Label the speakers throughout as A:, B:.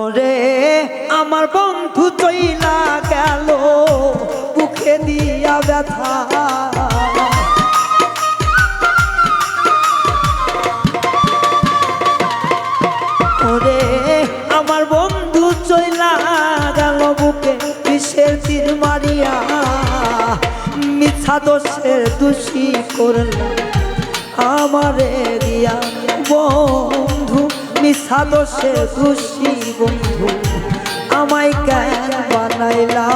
A: ওরে, আমার বন্ধু চইলা গেল, বুকে দিয়া ব্যথা। ওরে, আমার বন্ধু চইলা গেল, বুকে বিষের তীর মারিয়া। মিছা দোষের দোষী করলাম আমারে দিয়া বন্ধু মিছা দোষে দোষী বন্ধু আমায় কেন বানাইলা?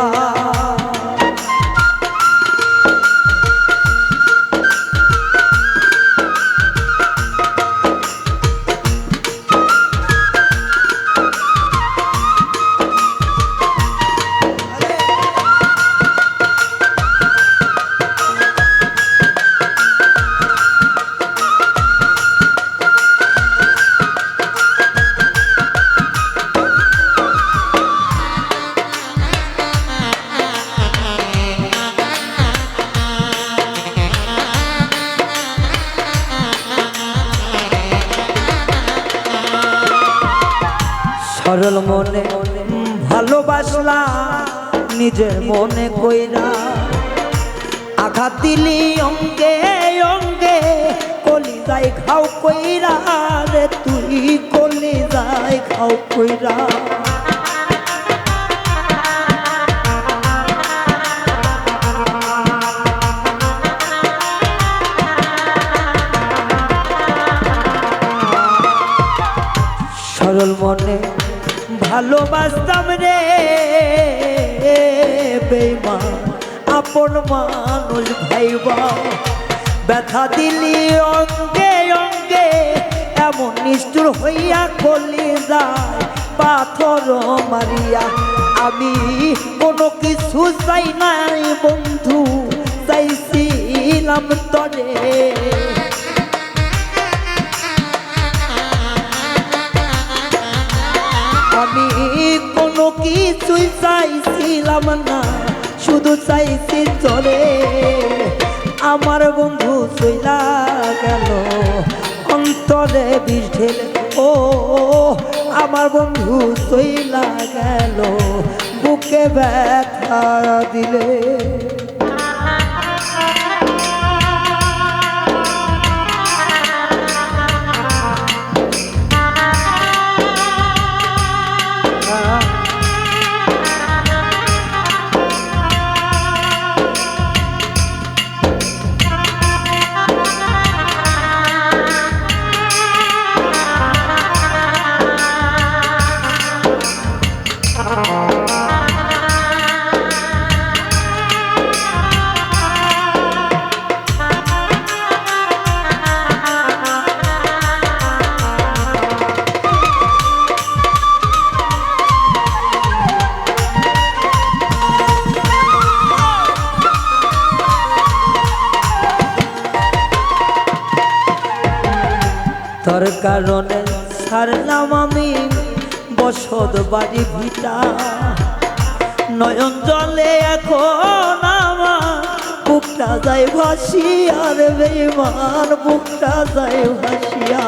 A: সরল মনে ভালোবাসলা নিজের মনে কইরা। আঘাত দিলি অঙ্গে অঙ্গে যাই খাও কইরা। রে তুই যাই খাও কইরা। সরল মনে ভালোবাসতাম রে বেমা আপন মানুষ ভাইবা। ব্যথা দিলি অঙ্গে অঙ্গে, এমন নিষ্ঠুর হইয়া কলি যায়, পাথর মারিয়া। আমি কোনো কিছু চাই নাই বন্ধু, চাইছিলাম তরে। আমি কোনো কিছুই চাইছিলাম না, শুধু চাইছি চলে। আমার বন্ধু চইলা গেল, অন্তরে বিষ ঢেলে। ও, আমার বন্ধু চইলা গেল, বুকে ব্যথা দিলে। কারণে সারলাম আমি বসত বাড়ি ভিটা। নয়ন জলে এখন বুকটা যায় ভাসিয়া রে বেমান বুকটা যায় ভাসিয়া।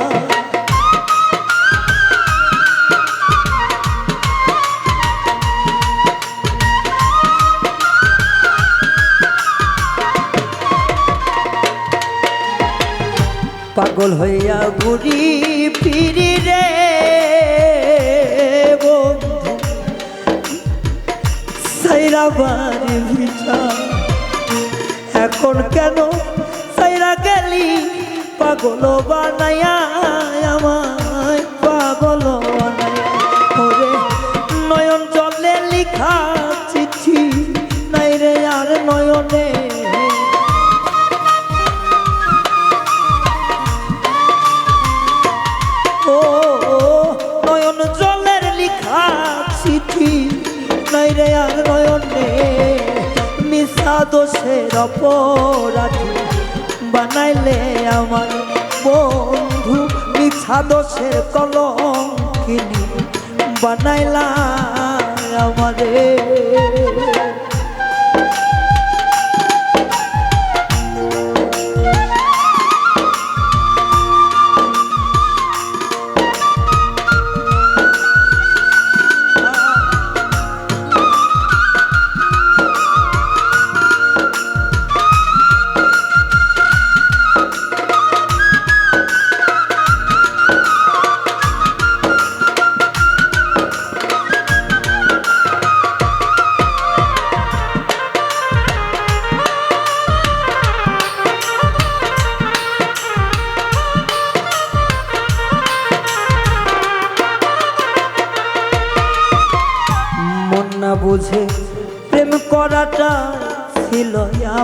A: পাগল হইয়া ঘুরি ফিরি রে সাইরা বাড়ি ভিটা এখন কেন সাইরা গেলি? পাগল বানাইয়া আমায় পাগল রে আর নয়নে মিশা দোষের অপরাধী বানাইলে আমার বন্ধু। মিছা দোষের কলঙ্কিনী বানাইলা আমারে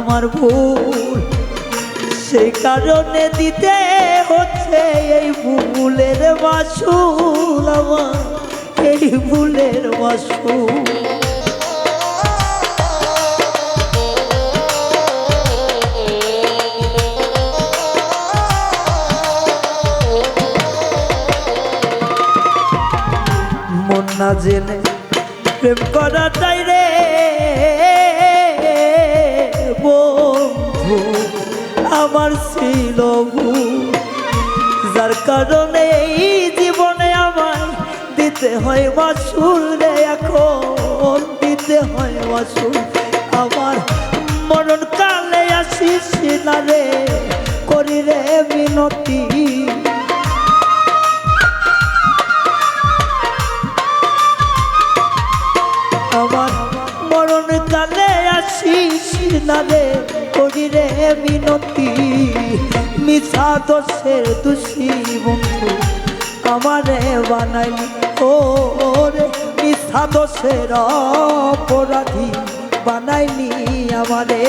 A: আমার ভুল। সেই কারণে দিতে হচ্ছে এই ভুলের মাসুল আমার, এই ভুলের মন না জেনে প্রেম করাটাই রে বন্ধু আমার ছিল যার কারণে এই জীবনে আমার দিতে হয় মাসুল রে, এখন দিতে হয় মাসুল আমার মরণ কালে আসিস না রে, করি রে মিনতি। আমার মরণ কালে আসিস না রে করি রে মিনতি। মিশা দোষের দোষী বন্ধু, আমারে বানাইলি। ও রে মিশা দোষের অপরাধী বানাইলি আমারে।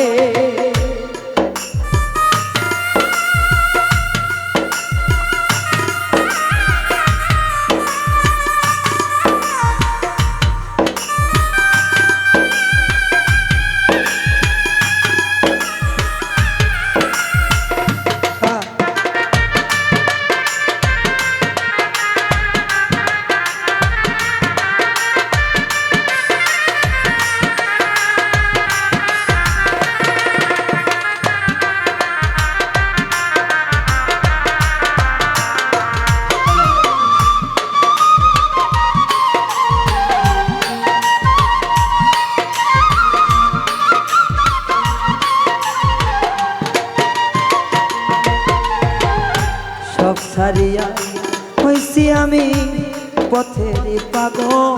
A: পথের পাগল।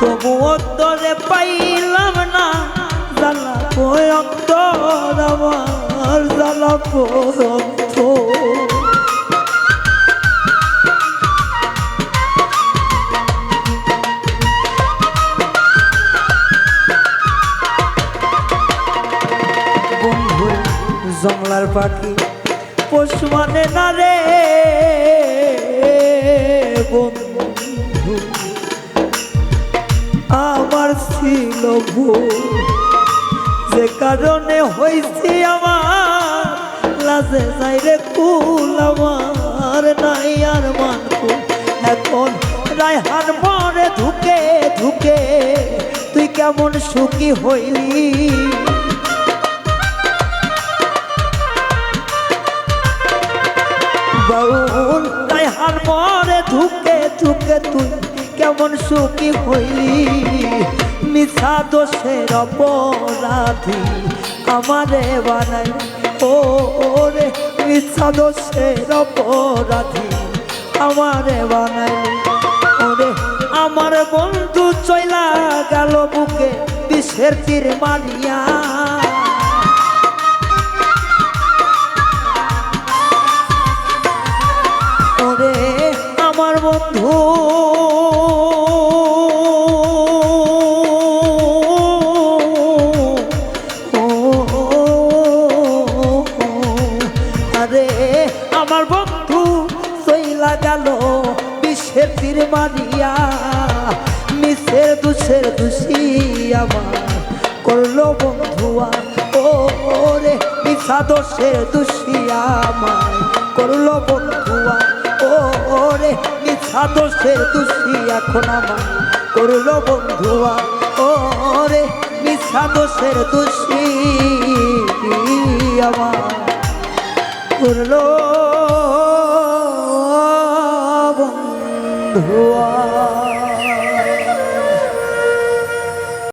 A: তবু অন্তরে পাইলাম না, জ্বালা অন্তর আমার, জ্বালা জংলার পাখি পশু মানে না রে? ছিল যে কারণে হয়েছি আমার, লাজে যাই রে কুল আমার নাই আর মান এখন রায়হান মরে ধুকে ধুকে তুই কেমন সুখী হইলি? বাউল হার মরে ধুকে ধুকে তুই কেমন সুখী হইলি? মিছা দোষের অপরাধী। আমারে বানাই ও রে মিছা দোষের অপরাধী। আমারে বানাই ওরে, আমার বন্ধু চইলা গেল বুকে, বিষের তীর মারিয়া। সইলা গেল বিশ্বের তীর মারিয়া মিশের দুষের দুষি আমার করল বন্ধুয়া ও রে মিশা দোষের দুষি আমায় করল বন্ধুয়া ও রে মিশা দোষের দুষি এখন আমার করল বন্ধুয়া ও রে মিশা দোষের দুষি আমার করল বন্ধুয়া